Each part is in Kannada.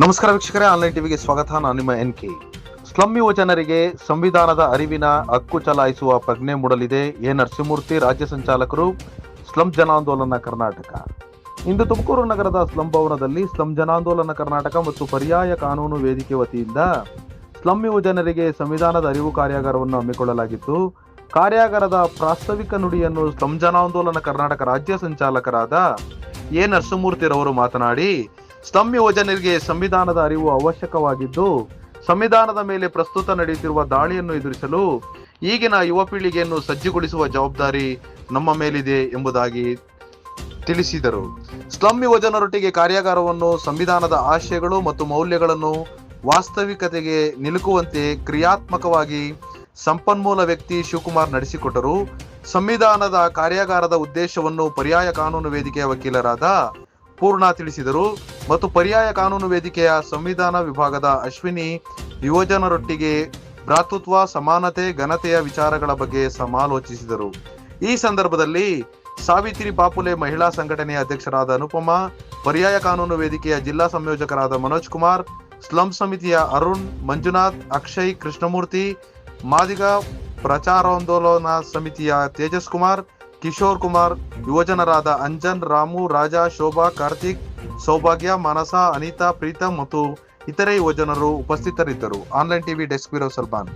ನಮಸ್ಕಾರ ವೀಕ್ಷಕರೇ ಆನ್ಲೈನ್ ಟಿವಿಗೆ ಸ್ವಾಗತ. ನಾನು ನಿಮ್ಮ ಎನ್ ಕೆ ಸ್ಲಮ್ ಯುವಜನರಿಗೆ ಸಂವಿಧಾನದ ಅರಿವಿನ ಹಕ್ಕು ಚಲಾಯಿಸುವ ಪ್ರಜ್ಞೆ ಮೂಡಲಿದೆ. ಎ. ನರಸಿಂಹಮೂರ್ತಿ, ರಾಜ್ಯ ಸಂಚಾಲಕರು, ಸ್ಲಂ ಜನಾಂದೋಲನ ಕರ್ನಾಟಕ. ಇಂದು ತುಮಕೂರು ನಗರದ ಸ್ಲಂ ಭವನದಲ್ಲಿ ಸ್ಲಂ ಜನಾಂದೋಲನ ಕರ್ನಾಟಕ ಮತ್ತು ಪರ್ಯಾಯ ಕಾನೂನು ವೇದಿಕೆ ವತಿಯಿಂದ ಸ್ಲಂ ಯುವಜನರಿಗೆ ಸಂವಿಧಾನದ ಅರಿವು ಕಾರ್ಯಾಗಾರವನ್ನು ಹಮ್ಮಿಕೊಳ್ಳಲಾಗಿತ್ತು. ಕಾರ್ಯಾಗಾರದ ಪ್ರಾಸ್ತಾವಿಕ ನುಡಿಯನ್ನು ಸ್ಲಂ ಜನಾಂದೋಲನ ಕರ್ನಾಟಕ ರಾಜ್ಯ ಸಂಚಾಲಕರಾದ ಎ. ನರಸಿಂಹಮೂರ್ತಿರವರು ಮಾತನಾಡಿ ಸ್ಲಂ ಯೋಜನೆಗೆ ಸಂವಿಧಾನದ ಅರಿವು ಅವಶ್ಯಕವಾಗಿದ್ದು, ಸಂವಿಧಾನದ ಮೇಲೆ ಪ್ರಸ್ತುತ ನಡೆಯುತ್ತಿರುವ ದಾಳಿಯನ್ನು ಎದುರಿಸಲು ಈಗಿನ ಯುವ ಪೀಳಿಗೆಯನ್ನು ಸಜ್ಜುಗೊಳಿಸುವ ಜವಾಬ್ದಾರಿ ನಮ್ಮ ಮೇಲಿದೆ ಎಂಬುದಾಗಿ ತಿಳಿಸಿದರು. ಸ್ಲಂ ಯುವಜನರೊಟ್ಟಿಗೆ ಕಾರ್ಯಾಗಾರವನ್ನು, ಸಂವಿಧಾನದ ಆಶಯಗಳು ಮತ್ತು ಮೌಲ್ಯಗಳನ್ನು ವಾಸ್ತವಿಕತೆಗೆ ನಿಲುಕುವಂತೆ ಕ್ರಿಯಾತ್ಮಕವಾಗಿ ಸಂಪನ್ಮೂಲ ವ್ಯಕ್ತಿ ಶಿವಕುಮಾರ್ ನಡೆಸಿಕೊಟ್ಟರು. ಸಂವಿಧಾನದ ಕಾರ್ಯಾಗಾರದ ಉದ್ದೇಶವನ್ನು ಪರ್ಯಾಯ ಕಾನೂನು ವೇದಿಕೆಯ ವಕೀಲರಾದ ಪೂರ್ಣ ತಿಳಿಸಿದರು. ಮತ್ತು ಪರ್ಯಾಯ ಕಾನೂನು ವೇದಿಕೆಯ ಸಂವಿಧಾನ ವಿಭಾಗದ ಅಶ್ವಿನಿ ಯುವಜನರೊಟ್ಟಿಗೆ ಭ್ರಾತೃತ್ವ, ಸಮಾನತೆ, ಘನತೆಯ ವಿಚಾರಗಳ ಬಗ್ಗೆ ಸಮಾಲೋಚಿಸಿದರು. ಈ ಸಂದರ್ಭದಲ್ಲಿ ಸಾವಿತ್ರಿ ಬಾಪುಲೆ ಮಹಿಳಾ ಸಂಘಟನೆಯ ಅಧ್ಯಕ್ಷರಾದ ಅನುಪಮ, ಪರ್ಯಾಯ ಕಾನೂನು ವೇದಿಕೆಯ ಜಿಲ್ಲಾ ಸಂಯೋಜಕರಾದ ಮನೋಜ್ ಕುಮಾರ್, ಸ್ಲಂ ಸಮಿತಿಯ ಅರುಣ್, ಮಂಜುನಾಥ್, ಅಕ್ಷಯ್, ಕೃಷ್ಣಮೂರ್ತಿ, ಮಾದಿಗ ಪ್ರಚಾರಾಂದೋಲನ ಸಮಿತಿಯ ತೇಜಸ್ ಕುಮಾರ್ ಕಿಶೋರ್ ಕುಮಾರ್, ಯುವಜನರಾದ ಅಂಜನ್, ರಾಮು, ರಾಜಾ, ಶೋಭಾ, ಕಾರ್ತಿಕ್, ಸೌಭಾಗ್ಯ, ಮಾನಸ, ಅನಿತಾ, ಪ್ರೀತಮ್ ಮತ್ತು ಇತರೆ ಯುವಜನರು ಉಪಸ್ಥಿತರಿದ್ದರು. Online TV desk bureau Salman.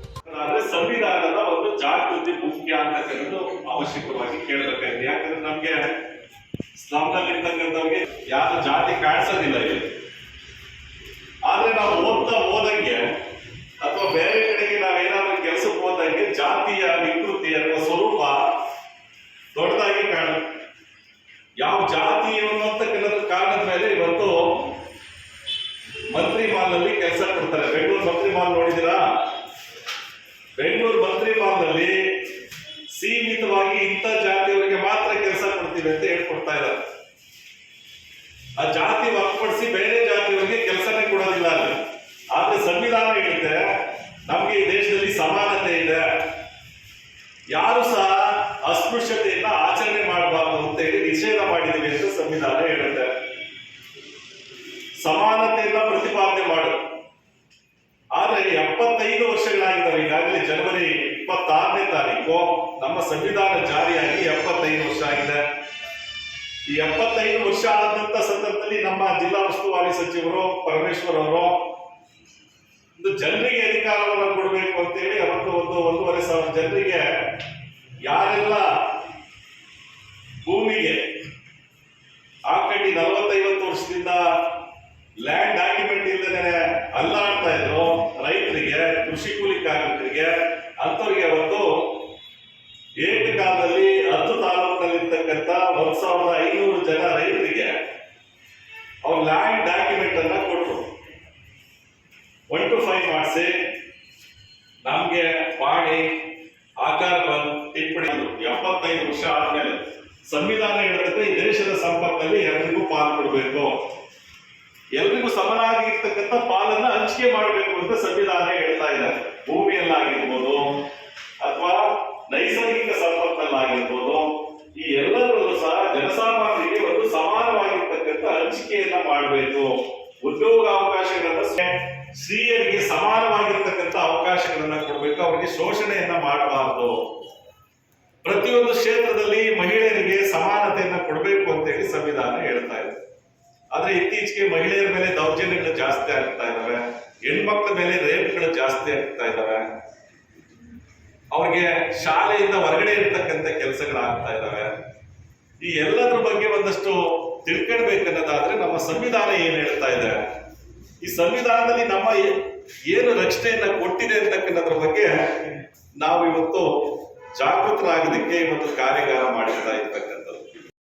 ಸಂವಿಧಾನದ ಒಂದು ಅಂತಕ್ಕಂಥದ್ದು ಅವಶ್ಯಕವಾಗಿ ಯಾಕಂದ್ರೆ ನಮ್ಗೆ ಜಾತಿ ಕಾಣಿಸೋದಿಲ್ಲ ಆದ್ರೆ ನಾವು ಓದ್ತಾ ಹೋದಂಗೆ ಅಥವಾ ಬೇರೆ ಕಡೆಗೆ ನಾವೇನಾದ್ರೂ ಕೆಲಸಕ್ಕೆ ಹೋದಂಗೆ ಜಾತಿಯ ವಿಕೃತಿ ಅಥವಾ ಜಾತಿ ಅನ್ನೋಂತಕ್ಕಂಥ ಕಾರಣದ ಮೇಲೆ ಇವತ್ತು ಮಂತ್ರಿ ಮಾಲ್ನಲ್ಲಿ ಕೆಲಸ ಕೊಡ್ತಾರೆ. ಬೆಂಗಳೂರು ಮಂತ್ರಿ ಮಾಲ್ ನೋಡಿದಿರಾ ಬೆಂಗಳೂರು ಮಂತ್ರಿ ಮಾಲ್ನಲ್ಲಿ ಸೀಮಿತವಾಗಿ ಇಂಥ ಜಾತಿಯವರಿಗೆ ಮಾತ್ರ ಕೆಲಸ ಕೊಡ್ತೀವಿ ಅಂತ ಹೇಳ್ಕೊಡ್ತಾ ಇದ್ದಾರೆ. ಆ ಜಾತಿ ಹೊರತುಪಡಿಸಿ ಬೇರೆ ಜಾತಿಯವರಿಗೆ ಕೆಲಸನೇ ಕೊಡೋದಿಲ್ಲ ಅಲ್ಲಿ. ಆದ್ರೆ ಸಂವಿಧಾನ ಹೇಳುತ್ತೆ, ನಮ್ಗೆ ಈ ದೇಶದಲ್ಲಿ ಸಮಾನತೆ ಇದೆ. ಯಾರು ಸಹ ಅಸ್ಪೃಶ್ಯತೆಯನ್ನ ನಿಷೇಧ ಮಾಡಿದ್ದೀವಿ ಅಂತ ಸಂವಿಧಾನ ಹೇಳುತ್ತೆ. ಸಮಾನತೆಯನ್ನ ಪ್ರತಿಪಾದನೆ ಮಾಡು ಆದ್ರೆ ಎಪ್ಪತ್ತೈದು ವರ್ಷಗಳಾಗಿದ್ದಾರೆ. ಈಗಾಗಲೇ ಜನವರಿ ಇಪ್ಪತ್ತಾರನೇ ತಾರೀಕು. ನಮ್ಮ ಸಂವಿಧಾನ ಜಾರಿಯಾಗಿ ಎಪ್ಪತ್ತೈದು ವರ್ಷ ಆಗಿದೆ. ಈ ಎಪ್ಪತ್ತೈದು ವರ್ಷ ಆದಂತ ಸಂದರ್ಭದಲ್ಲಿ ನಮ್ಮ ಜಿಲ್ಲಾ ಉಸ್ತುವಾರಿ ಸಚಿವರು ಪರಮೇಶ್ವರ್ ಅವರು, ಒಂದು ಜನರಿಗೆ ಅಧಿಕಾರವನ್ನು ಕೊಡಬೇಕು ಅಂತೇಳಿ ಅವತ್ತು ಒಂದು ಒಂದೂವರೆ ಸಾವಿರ ಜನರಿಗೆ ಯಾರೆಲ್ಲ ಭೂಮಿಗೆ ಕೃಷಿ ಕೂಲಿ ಕಾರ್ಮಿಕರಿಗೆ ಅಂಥವ್ರಿಗೆ ಅವತ್ತು ಏಕಕಾಲದಲ್ಲಿ ಹತ್ತು ತಾಲೂಕಿನಲ್ಲಿರ್ತಕ್ಕಂಥ ಒಂದ್ ಸಾವಿರದ ಐನೂರು ಜನ ರೈತರಿಗೆ ಅವ್ರ ಲ್ಯಾಂಡ್ ಡಾಕ್ಯುಮೆಂಟ್ ಅನ್ನ ಕೊಟ್ಟರು ಒನ್ ಟು ಫೈವ್ ಮಾಡಿಸಿ ನಮ್ಗೆ ಪಾಣಿ ಆಕಾರ ಬಂದ್ ಟಿಪ್ಪಣಿ. ಎಪ್ಪತ್ತೈದು ವರ್ಷ ಆದ್ಮೇಲೆ ಸಂವಿಧಾನ ಹೇಳುತ್ತೆ ಈ ದೇಶದ ಸಂಪತ್ತಲ್ಲಿ ಎಲ್ಲರಿಗೂ ಪಾಲು ಕೊಡಬೇಕು ಸಮನಾಗಿ ಇರ್ತಕ್ಕಂಥ ಪಾಲನ್ನ ಹಂಚಿಕೆ ಮಾಡಬೇಕು ಅಂತ ಸಂವಿಧಾನ ಹೇಳ್ತಾ ಇದೆ ಭೂಮಿಯಲ್ಲಾಗಿರ್ಬೋದು ಅಥವಾ ನೈಸರ್ಗಿಕ ಸಂಪತ್ತಲ್ಲಾಗಿರ್ಬೋದು, ಈ ಎಲ್ಲದರಲ್ಲೂ ಸಹ ಜನಸಾಮಾನ್ಯರಿಗೆ ಒಂದು ಸಮಾನವಾಗಿರ್ತಕ್ಕಂಥ ಹಂಚಿಕೆಯನ್ನ ಮಾಡಬೇಕು. ಉದ್ಯೋಗ ಅವಕಾಶಗಳನ್ನ ಸ- ಸ್ತ್ರೀಯರಿಗೆ ಸಮಾನವಾಗಿರ್ತಕ್ಕಂಥ ಅವಕಾಶಗಳನ್ನ ಕೊಡಬೇಕು. ಅವರಿಗೆ ಶೋಷಣೆಯನ್ನ ಮಾಡಬಾರದು. ಪ್ರತಿಯೊಂದು ಕ್ಷೇತ್ರದಲ್ಲಿ ಮಹಿಳೆಯರಿಗೆ ಸಮಾನತೆಯನ್ನ ಕೊಡಬೇಕು ಅಂತ ಹೇಳಿ ಸಂವಿಧಾನ ಹೇಳ್ತಾ ಇದೆ. ಆದ್ರೆ ಇತ್ತೀಚೆಗೆ ಮಹಿಳೆಯರ ಮೇಲೆ ದೌರ್ಜನ್ಯಗಳು ಜಾಸ್ತಿ ಆಗ್ತಾ ಇದಾವೆ. ಹೆಣ್ಮಕ್ಳ ಮೇಲೆ ರೇಪ್ಗಳು ಜಾಸ್ತಿ ಆಗ್ತಾ ಇದಾವೆ. ಅವ್ರಿಗೆ ಶಾಲೆಯಿಂದ ಹೊರಗಡೆ ಇರ್ತಕ್ಕಂಥ ಕೆಲಸಗಳಾಗ್ತಾ ಇದಾವೆ. ಈ ಎಲ್ಲದ್ರ ಬಗ್ಗೆ ಒಂದಷ್ಟು ತಿಳ್ಕೊಳ್ಬೇಕನ್ನೋದಾದ್ರೆ ನಮ್ಮ ಸಂವಿಧಾನ ಏನ್ ಹೇಳ್ತಾ ಇದೆ? ಈ ಸಂವಿಧಾನದಲ್ಲಿ ನಮ್ಮ ಏನು ರಕ್ಷಣೆಯನ್ನ ಕೊಟ್ಟಿದೆ ಅಂತಕ್ಕಂಥದ್ರ ಬಗ್ಗೆ ನಾವು ಇವತ್ತು ಜಾಗೃತರಾಗೋದಕ್ಕೆ ಇವತ್ತು ಕಾರ್ಯಗಾರ ಮಾಡಿರ್ತಾ ಇರ್ತಕ್ಕಂಥ